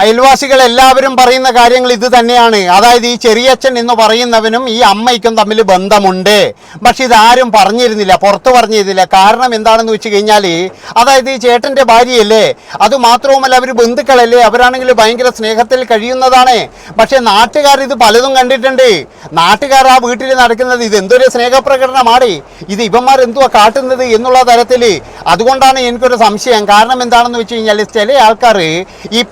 അയൽവാസികൾ എല്ലാവരും പറയുന്ന കാര്യങ്ങൾ ഇത് തന്നെയാണ്. അതായത് ഈ ചെറിയച്ഛൻ എന്ന് പറയുന്നവനും ഈ അമ്മയ്ക്കും തമ്മിൽ ബന്ധമുണ്ട്. പക്ഷെ ഇതാരും പറഞ്ഞിരുന്നില്ല പുറത്തു പറഞ്ഞിരുന്നില്ല. കാരണം എന്താണെന്ന് വെച്ച് കഴിഞ്ഞാൽ അതായത് ഈ ചേട്ടന്റെ ഭാര്യയല്ലേ അത് മാത്രവുമല്ല അവർ ബന്ധുക്കളല്ലേ അവരാണെങ്കിൽ ഭയങ്കര സ്നേഹത്തിൽ കഴിയുന്നതാണ്. പക്ഷെ നാട്ടുകാർ ഇത് പലതും കണ്ടിട്ടുണ്ട്. നാട്ടുകാർ ആ വീട്ടിൽ നടക്കുന്നത് ഇത് എന്തൊരു സ്നേഹപ്രകടനമാണ്. ഇത് ഇവന്മാർ എന്തുവാ കാട്ടുന്നത് എന്നുള്ള തരത്തിൽ അതുകൊണ്ടാണ് എനിക്കൊരു സംശയം. കാരണം എന്താണെന്ന് വെച്ച് കഴിഞ്ഞാൽ ചില ആൾക്കാർ ഈ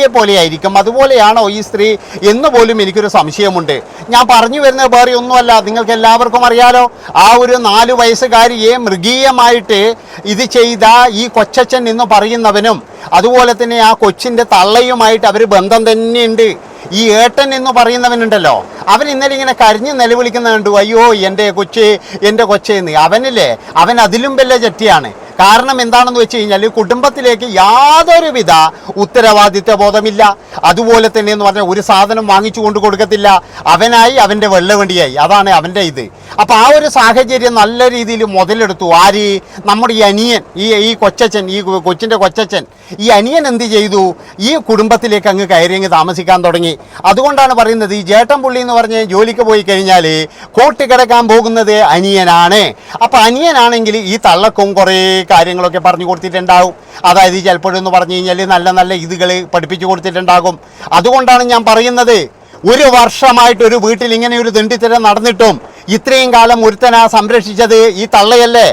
പാഞ്ചാലിയെ പോലെയായിരിക്കും അതുപോലെയാണോ ഈ സ്ത്രീ? എന്ന് പോലും എനിക്കൊരു സംശയമുണ്ട്. ഞാൻ പറഞ്ഞു വരുന്നത് വേറെ ഒന്നുമല്ല. നിങ്ങൾക്ക് എല്ലാവർക്കും അറിയാലോ ആ ഒരു നാല് വയസ്സുകാരിയെ മൃഗീയമായിട്ട് ഇത് ചെയ്ത ഈ കൊച്ചച്ഛൻ എന്ന് പറയുന്നവനും അതുപോലെ തന്നെ ആ കൊച്ചിന്റെ തള്ളയുമായിട്ട് അവർ ബന്ധം തന്നെയുണ്ട്. ഈ ഏട്ടൻ എന്ന് പറയുന്നവനുണ്ടല്ലോ. അവൻ ഇന്നലെ ഇങ്ങനെ കരിഞ്ഞ് നിലവിളിക്കുന്ന കണ്ടു. അയ്യോ എന്റെ കൊച്ചേ എന്റെ കൊച്ചേന്ന്. അവനില്ലേ അവൻ അതിലും വല്ല ജറ്റിയാണ് കാരണം എന്താണെന്ന് വെച്ച് കഴിഞ്ഞാൽ കുടുംബത്തിലേക്ക് യാതൊരുവിധ ഉത്തരവാദിത്വ ബോധമില്ല. അതുപോലെ തന്നെ എന്ന് പറഞ്ഞാൽ ഒരു സാധനം വാങ്ങിച്ചു കൊണ്ട് കൊടുക്കത്തില്ല. അവനായി അവന്റെ വെള്ളവണ്ടിയായി. അതാണ് അവന്റെ ഇത്. അപ്പോൾ ആ ഒരു സാഹചര്യം നല്ല രീതിയിൽ മുതലെടുത്തു. ആര്? നമ്മുടെ ഈ അനിയൻ ഈ ഈ കൊച്ചച്ചൻ ഈ കൊച്ചിന്റെ കൊച്ചച്ചൻ ഈ അനിയൻ എന്ത് ചെയ്തു? ഈ കുടുംബത്തിലേക്ക് അങ്ങ് കയറി അങ്ങ് താമസിക്കാൻ തുടങ്ങി. അതുകൊണ്ടാണ് പറയുന്നത് ഈ ജേട്ടൻ പുള്ളി എന്ന് പറഞ്ഞ് ജോലിക്ക് പോയി കഴിഞ്ഞാൽ കോട്ടിക്കിടക്കാൻ പോകുന്നത് അനിയനാണ്. അപ്പം അനിയനാണെങ്കിൽ ഈ തള്ളക്കും കുറേ കാര്യങ്ങളൊക്കെ പറഞ്ഞു കൊടുത്തിട്ടുണ്ടാവും. അതായത് ചിലപ്പോഴെന്ന് പറഞ്ഞു കഴിഞ്ഞാൽ നല്ല നല്ല ഇതുകൾ പഠിപ്പിച്ചു കൊടുത്തിട്ടുണ്ടാകും. അതുകൊണ്ടാണ് ഞാൻ പറയുന്നത് ഒരു വർഷമായിട്ട് ഒരു വീട്ടിൽ ഇങ്ങനെ ഒരു തെണ്ടിത്തരം നടന്നിട്ടും ഇത്രയും കാലം ഒരുത്തനാ സംരക്ഷിച്ചത് ഈ തള്ളയല്ലേ?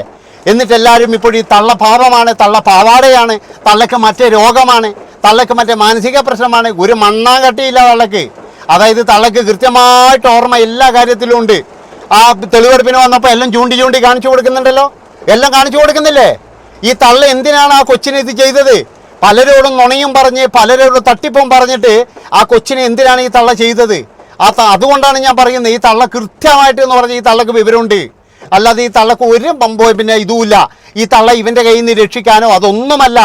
എന്നിട്ട് എല്ലാവരും ഇപ്പോൾ ഈ തള്ള പാപമാണ് തള്ള പാവാടയാണ് തള്ളക്ക് മറ്റേ രോഗമാണ് തള്ളക്ക് മറ്റേ മാനസിക പ്രശ്നമാണ്. ഒരു മണ്ണാങ്കട്ടിയില്ല തള്ളക്ക് അതായത് തള്ളക്ക് കൃത്യമായിട്ട് ഓർമ്മ എല്ലാ കാര്യത്തിലും ഉണ്ട്. ആ തെളിവെടുപ്പിന് വന്നപ്പോൾ എല്ലാം ചൂണ്ടി ചൂണ്ടി കാണിച്ചു കൊടുക്കുന്നുണ്ടല്ലോ? എല്ലാം കാണിച്ചു കൊടുക്കുന്നില്ലേ? ഈ തള്ള എന്തിനാണ് ആ കൊച്ചിനെ ഇത് ചെയ്തത്? പലരോടും നുണയും പറഞ്ഞ് പലരോടും തട്ടിപ്പും പറഞ്ഞിട്ട് ആ കൊച്ചിനെ എന്തിനാണ് ഈ തള്ള ചെയ്തത്? ആ അതുകൊണ്ടാണ് ഞാൻ പറയുന്നത് ഈ തള്ള കൃത്യമായിട്ട് എന്ന് പറഞ്ഞാൽ ഈ തള്ളക്ക് വിവരമുണ്ട്. അല്ലാതെ ഈ തള്ളക്ക് ഒരു പമ്പോ പിന്നെ ഇതുമില്ല. ഈ തള്ള ഇവന്റെ കയ്യിൽ നിന്ന് രക്ഷിക്കാനോ അതൊന്നുമല്ല.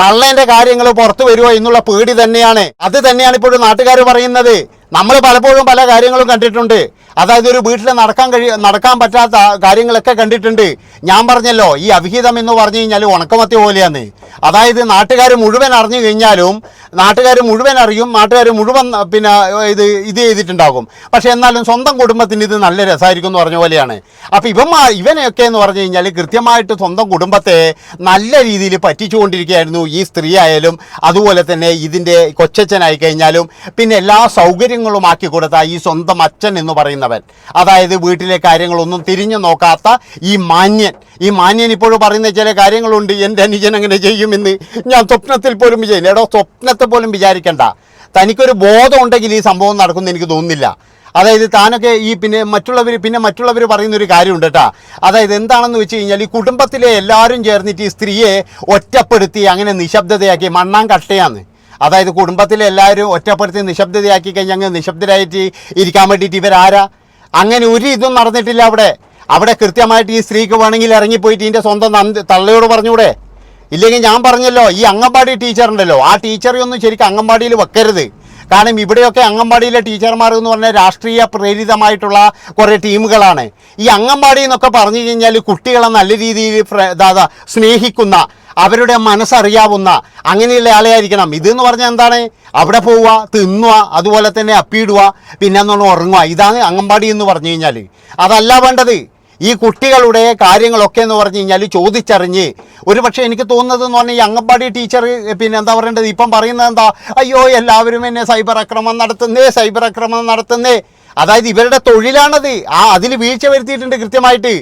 തള്ളേന്റെ കാര്യങ്ങൾ പുറത്തു വരുമോ എന്നുള്ള പേടി തന്നെയാണ്. അത് തന്നെയാണ് ഇപ്പോഴും നാട്ടുകാർ പറയുന്നത്. നമ്മൾ പലപ്പോഴും പല കാര്യങ്ങളും കണ്ടിട്ടുണ്ട്. അതായത് ഒരു വീട്ടിൽ നടക്കാൻ കഴിയ നടക്കാൻ പറ്റാത്ത കാര്യങ്ങളൊക്കെ കണ്ടിട്ടുണ്ട്. ഞാൻ പറഞ്ഞല്ലോ ഈ അവിഹിതം എന്ന് പറഞ്ഞു കഴിഞ്ഞാൽ ഉണക്കമത്തി പോലെയാണ്. അതായത് നാട്ടുകാർ മുഴുവൻ അറിഞ്ഞു കഴിഞ്ഞാലും നാട്ടുകാർ മുഴുവൻ അറിയും നാട്ടുകാർ മുഴുവൻ പിന്നെ ഇത് ഇത് ചെയ്തിട്ടുണ്ടാകും. പക്ഷേ എന്നാലും സ്വന്തം കുടുംബത്തിന് ഇത് നല്ല രസമായിരിക്കും എന്ന് പറഞ്ഞ പോലെയാണ്. അപ്പോൾ ഇവ ഇവനെയൊക്കെ എന്ന് പറഞ്ഞു കഴിഞ്ഞാൽ കൃത്യമായിട്ട് സ്വന്തം കുടുംബത്തെ നല്ല രീതിയിൽ പറ്റിച്ചുകൊണ്ടിരിക്കുകയായിരുന്നു ഈ സ്ത്രീ ആയാലും അതുപോലെ തന്നെ ഇതിന്റെ കൊച്ചച്ഛനായി കഴിഞ്ഞാലും പിന്നെ എല്ലാ സൗകര്യങ്ങളും ആക്കി കൊടുത്ത ഈ സ്വന്തം അച്ഛൻ എന്ന് പറയുന്നവൻ. അതായത് വീട്ടിലെ കാര്യങ്ങളൊന്നും തിരിഞ്ഞു നോക്കാത്ത ഈ മാന്യൻ. ഈ മാന്യൻ ഇപ്പോഴും പറയുന്ന ചില കാര്യങ്ങളുണ്ട്. എന്റെ അനുജൻ അങ്ങനെ ചെയ്യുമെന്ന് ഞാൻ സ്വപ്നത്തിൽ പോലും വിചാരിക്കും എടോ സ്വപ്നത്തെ പോലും വിചാരിക്കണ്ട. തനിക്കൊരു ബോധം ഉണ്ടെങ്കിൽ ഈ സംഭവം നടക്കുമെന്ന് എനിക്ക് തോന്നുന്നില്ല. അതായത് താനൊക്കെ ഈ പിന്നെ മറ്റുള്ളവർ പിന്നെ മറ്റുള്ളവർ പറയുന്നൊരു കാര്യമുണ്ട് കേട്ടാ. അതായത് എന്താണെന്ന് വെച്ച് കഴിഞ്ഞാൽ ഈ കുടുംബത്തിലെ എല്ലാവരും ചേർന്നിട്ട് ഈ സ്ത്രീയെ ഒറ്റപ്പെടുത്തി അങ്ങനെ നിശബ്ദതയാക്കി മണ്ണാൻ കട്ടയാന്ന് അതായത് കുടുംബത്തിലെ എല്ലാവരും ഒറ്റപ്പെടുത്തി നിശബ്ദതയാക്കി കഴിഞ്ഞാൽ അങ്ങ് നിശബ്ദരായിട്ട് ഇരിക്കാൻ വേണ്ടിയിട്ട് ഇവരാരാ? അങ്ങനെ ഒരു ഇതും നടന്നിട്ടില്ല അവിടെ. അവിടെ കൃത്യമായിട്ട് ഈ സ്ത്രീക്ക് വേണമെങ്കിൽ ഇറങ്ങിപ്പോയിട്ട് ഇതിന്റെ സ്വന്തം തള്ളയോട് പറഞ്ഞൂടെ? ഇല്ലെങ്കിൽ ഞാൻ പറഞ്ഞല്ലോ ഈ അംഗൻവാടി ടീച്ചറുണ്ടല്ലോ. ആ ടീച്ചറെ ഒന്നും ശരിക്കും അംഗൻവാടിയിൽ വെക്കരുത്. കാരണം ഇവിടെയൊക്കെ അംഗൻവാടിയിലെ ടീച്ചർമാർ എന്ന് പറഞ്ഞാൽ രാഷ്ട്രീയ പ്രേരിതമായിട്ടുള്ള കുറേ ടീമുകളാണ്. ഈ അംഗൻവാടി എന്നൊക്കെ പറഞ്ഞു കഴിഞ്ഞാൽ കുട്ടികളെ നല്ല രീതിയിൽ സ്നേഹിക്കുന്ന അവരുടെ മനസ്സറിയാവുന്ന അങ്ങനെയുള്ള ആളെയായിരിക്കണം. ഇതെന്ന് പറഞ്ഞാൽ എന്താണ്? അവിടെ പോവുക തിന്നുക അതുപോലെ തന്നെ അപ്പിയിടുക പിന്നെ എന്ന് പറഞ്ഞാൽ ഉറങ്ങുക. ഇതാണ് അംഗൻവാടി എന്ന് പറഞ്ഞു കഴിഞ്ഞാൽ അതല്ല വേണ്ടത്. ഈ കുട്ടികളുടെ കാര്യങ്ങളൊക്കെ എന്ന് പറഞ്ഞു കഴിഞ്ഞാൽ ചോദിച്ചറിഞ്ഞ്. ഒരു പക്ഷേ എനിക്ക് തോന്നുന്നത് എന്ന് പറഞ്ഞാൽ ഈ അംഗൻവാടി ടീച്ചർ പിന്നെ എന്താ പറയേണ്ടത്? ഇപ്പം പറയുന്നത് എന്താ? അയ്യോ എല്ലാവരും എന്നെ സൈബർ ആക്രമണം നടത്തുന്നേ സൈബർ ആക്രമണം നടത്തുന്നേ. അതായത് ഇവരുടെ തൊഴിലാണത്. ആ അതിൽ വീഴ്ച വരുത്തിയിട്ടുണ്ട് കൃത്യമായിട്ട്.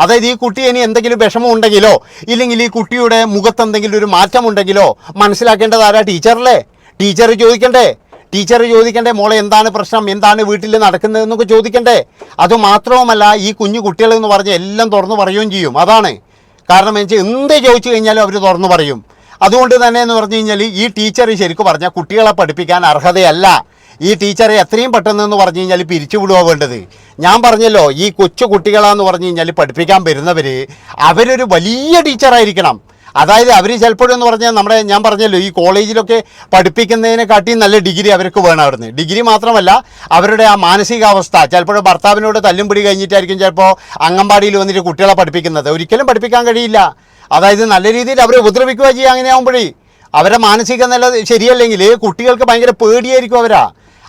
അതായത് ഈ കുട്ടി ഇനി എന്തെങ്കിലും വിഷമം ഉണ്ടെങ്കിലോ ഇല്ലെങ്കിൽ ഈ കുട്ടിയുടെ മുഖത്ത് എന്തെങ്കിലും ഒരു മാറ്റമുണ്ടെങ്കിലോ മനസ്സിലാക്കേണ്ടത് ആരാ ടീച്ചറല്ലേ? ടീച്ചർ ചോദിക്കണ്ടേ? ടീച്ചർ ചോദിക്കണ്ടേ മോളെ എന്താണ് പ്രശ്നം? എന്താണ് വീട്ടിൽ നടക്കുന്നതെന്നൊക്കെ ചോദിക്കണ്ടേ. അതുമാത്രവുമല്ല ഈ കുഞ്ഞു കുട്ടികളെന്ന് പറഞ്ഞ് എല്ലാം തുറന്നു പറയുകയും ചെയ്യും. അതാണ് കാരണം എന്ന് വെച്ചാൽ എന്ത് ചോദിച്ചു കഴിഞ്ഞാലും അവർ തുറന്നു പറയും. അതുകൊണ്ട് തന്നെ എന്ന് പറഞ്ഞു കഴിഞ്ഞാൽ ഈ ടീച്ചർ ശരിക്കും പറഞ്ഞാൽ കുട്ടികളെ പഠിപ്പിക്കാൻ അർഹതയല്ല. ഈ ടീച്ചറെ എത്രയും പെട്ടെന്ന് എന്ന് പറഞ്ഞു കഴിഞ്ഞാൽ പിരിച്ചുവിടുക വേണ്ടത്. ഞാൻ പറഞ്ഞല്ലോ ഈ കൊച്ചു കുട്ടികളാന്ന് പറഞ്ഞു കഴിഞ്ഞാൽ പഠിപ്പിക്കാൻ വരുന്നവർ അവരൊരു വലിയ ടീച്ചറായിരിക്കണം. അതായത് അവർ ചിലപ്പോഴെന്ന് പറഞ്ഞാൽ നമ്മുടെ ഞാൻ പറഞ്ഞല്ലോ ഈ കോളേജിലൊക്കെ പഠിപ്പിക്കുന്നതിനെക്കാട്ടി നല്ല ഡിഗ്രി അവർക്ക് വേണം അവിടുന്ന്. ഡിഗ്രി മാത്രമല്ല അവരുടെ ആ മാനസികാവസ്ഥ. ചിലപ്പോൾ ഭർത്താവിനോട് തല്ലും പിടി കഴിഞ്ഞിട്ടായിരിക്കും ചിലപ്പോൾ അംഗൻവാടിയിൽ വന്നിട്ട് കുട്ടികളെ പഠിപ്പിക്കുന്നത്. ഒരിക്കലും പഠിപ്പിക്കാൻ കഴിയില്ല. അതായത് നല്ല രീതിയിൽ അവരെ ഉപദ്രവിക്കുക ചെയ്യുക അങ്ങനെ ആകുമ്പോഴേ അവരെ മാനസിക നില ശരിയല്ലെങ്കിൽ കുട്ടികൾക്ക് ഭയങ്കര പേടിയായിരിക്കും അവരാ.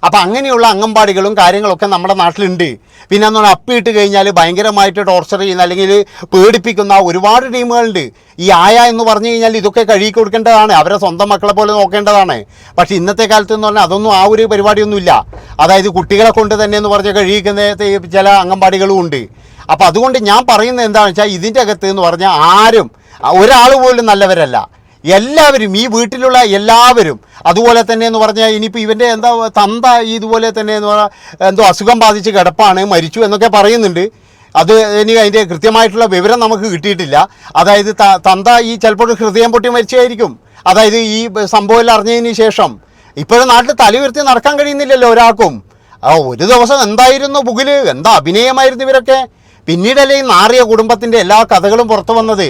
അപ്പം അങ്ങനെയുള്ള അംഗൻവാടികളും കാര്യങ്ങളൊക്കെ നമ്മുടെ നാട്ടിലുണ്ട്. പിന്നെ എന്ന് പറഞ്ഞാൽ അപ്പിയിട്ട് കഴിഞ്ഞാൽ ഭയങ്കരമായിട്ട് ടോർച്ചർ ചെയ്യുന്ന അല്ലെങ്കിൽ പേടിപ്പിക്കുന്ന ഒരുപാട് ടീമുകളുണ്ട്. ഈ ആയ എന്ന് പറഞ്ഞു കഴിഞ്ഞാൽ ഇതൊക്കെ കഴുകി കൊടുക്കേണ്ടതാണ്. അവരെ സ്വന്തം മക്കളെ പോലെ നോക്കേണ്ടതാണ്. പക്ഷേ ഇന്നത്തെ കാലത്ത് എന്ന് പറഞ്ഞാൽ അതൊന്നും ആ ഒരു പരിപാടിയൊന്നുമില്ല. അതായത് കുട്ടികളെ കൊണ്ട് തന്നെ എന്ന് പറഞ്ഞാൽ കഴുകിക്കുന്ന ചില അംഗൻവാടികളും ഉണ്ട്. അപ്പോൾ അതുകൊണ്ട് ഞാൻ പറയുന്നത് എന്താണെന്ന് വെച്ചാൽ ഇതിന്റെ അകത്ത് എന്ന് പറഞ്ഞാൽ ആരും ഒരാൾ പോലും നല്ലവരല്ല. എല്ലാവരും ഈ വീട്ടിലുള്ള എല്ലാവരും അതുപോലെ തന്നെ എന്ന് പറഞ്ഞാൽ ഇനിയിപ്പോൾ ഇവന്റെ എന്താ തന്ത ഇതുപോലെ തന്നെ എന്ന് പറഞ്ഞാൽ എന്തോ അസുഖം ബാധിച്ച് കിടപ്പാണ് മരിച്ചു എന്നൊക്കെ പറയുന്നുണ്ട്. അത് ഇനി അതിന്റെ കൃത്യമായിട്ടുള്ള വിവരം നമുക്ക് കിട്ടിയിട്ടില്ല. അതായത് തന്ത ഈ ചിലപ്പോൾ ഹൃദയം പൊട്ടി മരിച്ചായിരിക്കും. അതായത് ഈ സംഭവം അറിഞ്ഞതിന് ശേഷം. ഇപ്പോഴും നാട്ടിൽ തല ഉയർത്തി നടക്കാൻ കഴിയുന്നില്ലല്ലോ ഒരാൾക്കും. ആ ഒരു ദിവസം എന്തായിരുന്നു പുകിൽ? എന്താ അഭിനയമായിരുന്നു ഇവരൊക്കെ? പിന്നീടല്ലേ ഈ നാറിയ കുടുംബത്തിന്റെ എല്ലാ കഥകളും പുറത്തു വന്നത്?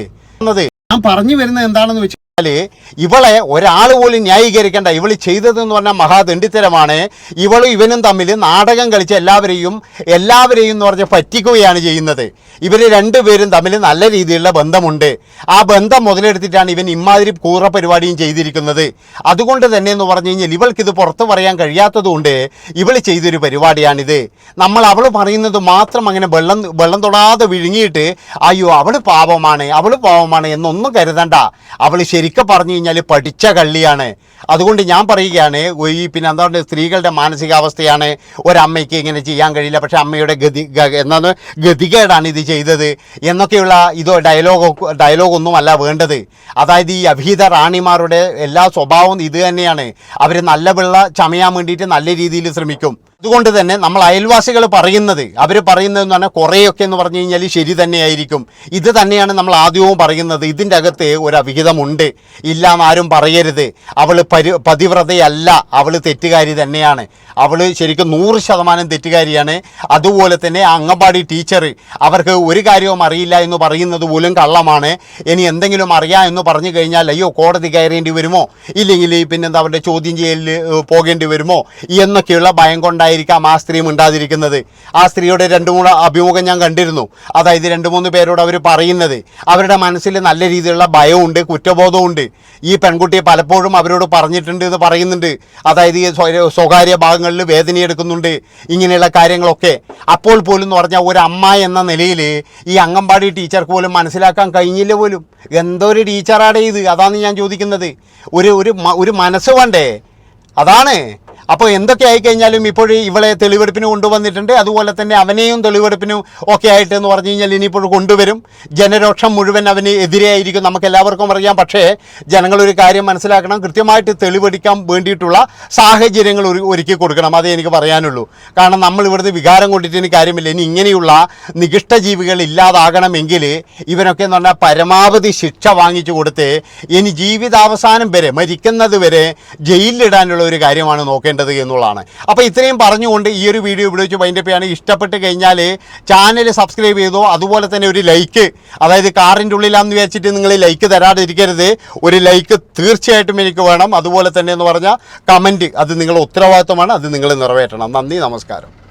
ഞാൻ പറഞ്ഞു വരുന്നത് എന്താണെന്ന് വെച്ചാൽ ഇവളെ ഒരാൾ പോലും ന്യായീകരിക്കേണ്ട. ഇവൾ ചെയ്തതെന്ന് പറഞ്ഞാൽ മഹാദണ്ഡിത്തരമാണ് ഇവളും ഇവനും തമ്മിൽ നാടകം കളിച്ച് എല്ലാവരെയും എല്ലാവരെയും എന്ന് പറഞ്ഞ് പറ്റിക്കുകയാണ് ചെയ്യുന്നത്. ഇവർ രണ്ടുപേരും തമ്മിൽ നല്ല രീതിയിലുള്ള ബന്ധമുണ്ട്. ആ ബന്ധം മുതലെടുത്തിട്ടാണ് ഇവൻ ഇമാതിരി കൂറ പരിപാടിയും ചെയ്തിരിക്കുന്നത്. അതുകൊണ്ട് തന്നെ എന്ന് പറഞ്ഞു കഴിഞ്ഞാൽ ഇവൾക്കിത് പുറത്ത് പറയാൻ കഴിയാത്തതുകൊണ്ട് ഇവൾ ചെയ്തൊരു പരിപാടിയാണിത്. നമ്മൾ അവൾ പറയുന്നത് മാത്രം അങ്ങനെ വെള്ളം വെള്ളം തൊടാതെ വിഴുങ്ങിയിട്ട് അയ്യോ അവൾ പാപമാണ് അവൾ പാപമാണ് എന്നൊന്നും കരുതണ്ട. അവൾ ശരിക്കും പറഞ്ഞു കഴിഞ്ഞാൽ പഠിച്ച കള്ളിയാണ്. അതുകൊണ്ട് ഞാൻ പറയുകയാണ് ഈ പിന്നെ എന്താ പറയുക സ്ത്രീകളുടെ മാനസികാവസ്ഥയാണ് ഒരമ്മയ്ക്ക് ഇങ്ങനെ ചെയ്യാൻ കഴിയില്ല. പക്ഷേ അമ്മയുടെ ഗതി എന്താണ് ഗതികേടാണ് ഇത് ചെയ്തത്. എന്നൊക്കെയുള്ള ഇതോ ഡയലോഗ് ഡയലോഗൊന്നും അല്ല വേണ്ടത്. അതായത് ഈ അഭിഹിത റാണിമാരുടെ എല്ലാ സ്വഭാവവും ഇത് തന്നെയാണ്. അവർ നല്ല വെള്ള ചമയാൻ വേണ്ടിയിട്ട് നല്ല രീതിയിൽ ശ്രമിക്കും. അതുകൊണ്ട് തന്നെ നമ്മൾ അയൽവാസികൾ പറയുന്നത് അവർ പറയുന്നതെന്ന് പറഞ്ഞാൽ കുറേയൊക്കെ എന്ന് പറഞ്ഞു കഴിഞ്ഞാൽ ശരി തന്നെയായിരിക്കും. ഇത് തന്നെയാണ് നമ്മൾ ആദ്യവും പറയുന്നത്. ഇതിന്റെ അകത്ത് ഒരു അവിഹിതമുണ്ട്. ഇല്ല എന്നാരും പറയരുത്. അവൾ പരി പതിവ്രതയല്ല. അവൾ തെറ്റുകാരി തന്നെയാണ്. അവൾ ശരിക്കും നൂറ് ശതമാനം തെറ്റുകാരിയാണ്. അതുപോലെ തന്നെ അംഗൻവാടി ടീച്ചർ അവർക്ക് ഒരു കാര്യവും അറിയില്ല എന്ന് പറയുന്നത് പോലും കള്ളമാണ്. ഇനി എന്തെങ്കിലും അറിയാം എന്ന് പറഞ്ഞു കഴിഞ്ഞാൽ അയ്യോ കോടതി കയറേണ്ടി വരുമോ? ഇല്ലെങ്കിൽ പിന്നെന്താ അവരുടെ ചോദ്യം ചെയ്യലിൽ പോകേണ്ടി വരുമോ? എന്നൊക്കെയുള്ള ഭയം കൊണ്ടായിരിക്കാം ആ സ്ത്രീ മിണ്ടാതിരിക്കുന്നത്. ആ സ്ത്രീയുടെ രണ്ട് മൂന്ന് അഭിമുഖം ഞാൻ കണ്ടിരുന്നു. അതായത് രണ്ട് മൂന്ന് പേരോട് അവർ പറയുന്നത്. അവരുടെ മനസ്സിൽ നല്ല രീതിയിലുള്ള ഭയമുണ്ട് കുറ്റബോധമുണ്ട് ഈ പെൺകുട്ടിയെ പലപ്പോഴും അവരോട് പറഞ്ഞിട്ടുണ്ട് എന്ന് പറയുന്നുണ്ട്. അതായത് ഈ സ്വകാര്യ ഭാഗങ്ങളിൽ വേദനയെടുക്കുന്നുണ്ട് ഇങ്ങനെയുള്ള കാര്യങ്ങളൊക്കെ. അപ്പോൾ പോലും എന്ന് പറഞ്ഞാൽ ഒരു അമ്മ എന്ന നിലയിൽ ഈ അംഗൻവാടി ടീച്ചർക്ക് പോലും മനസ്സിലാക്കാൻ കഴിഞ്ഞില്ല പോലും. എന്തോ ഒരു ടീച്ചറാടെ ഇത്. അതാണ് ഞാൻ ചോദിക്കുന്നത്. ഒരു ഒരു ഒരു മനസ്സ് വേണ്ടേ? അതാണ്. അപ്പോൾ എന്തൊക്കെ ആയിക്കഴിഞ്ഞാലും ഇപ്പോൾ ഇവളെ തെളിവെടുപ്പിന് കൊണ്ടുവന്നിട്ടുണ്ട്. അതുപോലെ തന്നെ അവനെയും തെളിവെടുപ്പിനും ഒക്കെ ആയിട്ട് എന്ന് പറഞ്ഞു കഴിഞ്ഞാൽ ഇനിയിപ്പോൾ കൊണ്ടുവരും. ജനരോക്ഷം മുഴുവൻ അവന് എതിരെയായിരിക്കും. നമുക്ക് എല്ലാവർക്കും അറിയാം. പക്ഷേ ജനങ്ങളൊരു കാര്യം മനസ്സിലാക്കണം. കൃത്യമായിട്ട് തെളിവെടുക്കാൻ വേണ്ടിയിട്ടുള്ള സാഹചര്യങ്ങൾ ഒരു ഒരുക്കി കൊടുക്കണം. അതേ എനിക്ക് പറയാനുള്ളൂ. കാരണം നമ്മൾ ഇവിടുന്ന് വികാരം കൊണ്ടിട്ടിന് കാര്യമില്ല. ഇനി ഇങ്ങനെയുള്ള നികിഷ്ട ജീവികൾ ഇല്ലാതാകണമെങ്കിൽ ഇവനൊക്കെ എന്ന് പറഞ്ഞാൽ പരമാവധി ശിക്ഷ വാങ്ങിച്ചു കൊടുത്ത് ഇനി ജീവിതാവസാനം വരെ മരിക്കുന്നത് വരെ ജയിലിലിടാനുള്ള ഒരു കാര്യമാണ് നോക്കേണ്ടത്. എന്നുള്ളതാണ്. അപ്പോൾ ഇത്രയും പറഞ്ഞുകൊണ്ട് ഈ ഒരു വീഡിയോ ഇവിടെ വെച്ച് വൈൻഡപ്പ് ഇഷ്ടപ്പെട്ട് കഴിഞ്ഞാൽ ചാനൽ സബ്സ്ക്രൈബ് ചെയ്തോ അതുപോലെ തന്നെ ഒരു ലൈക്ക് അതായത് കാറിന്റെ ഉള്ളിലാന്ന് വിചാരിച്ചിട്ട് നിങ്ങൾ ലൈക്ക് തരാതിരിക്കരുത്. ഒരു ലൈക്ക് തീർച്ചയായിട്ടും എനിക്ക് വേണം. അതുപോലെ തന്നെ എന്ന് പറഞ്ഞാൽ കമന്റ് അത് നിങ്ങളുടെ ഉത്തരവാദിത്തമാണ് അത് നിങ്ങൾ നിറവേറ്റണം. നന്ദി നമസ്കാരം.